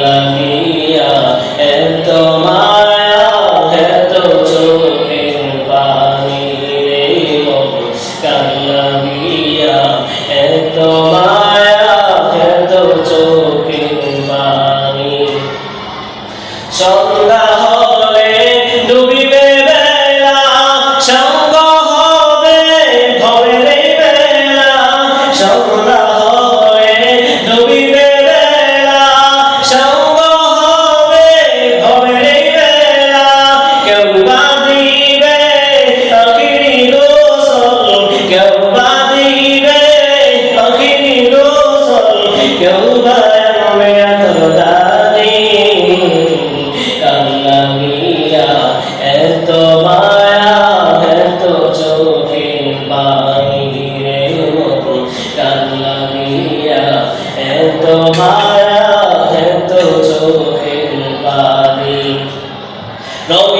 الله এত মায়া এত চোখের পানি রে কান্নামিয়া এত মায়া এত চোখের পানি রবি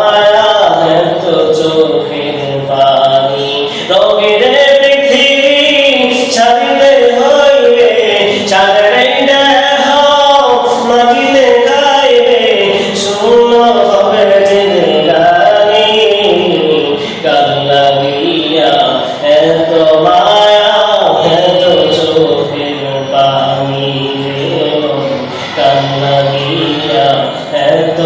দিয়া এত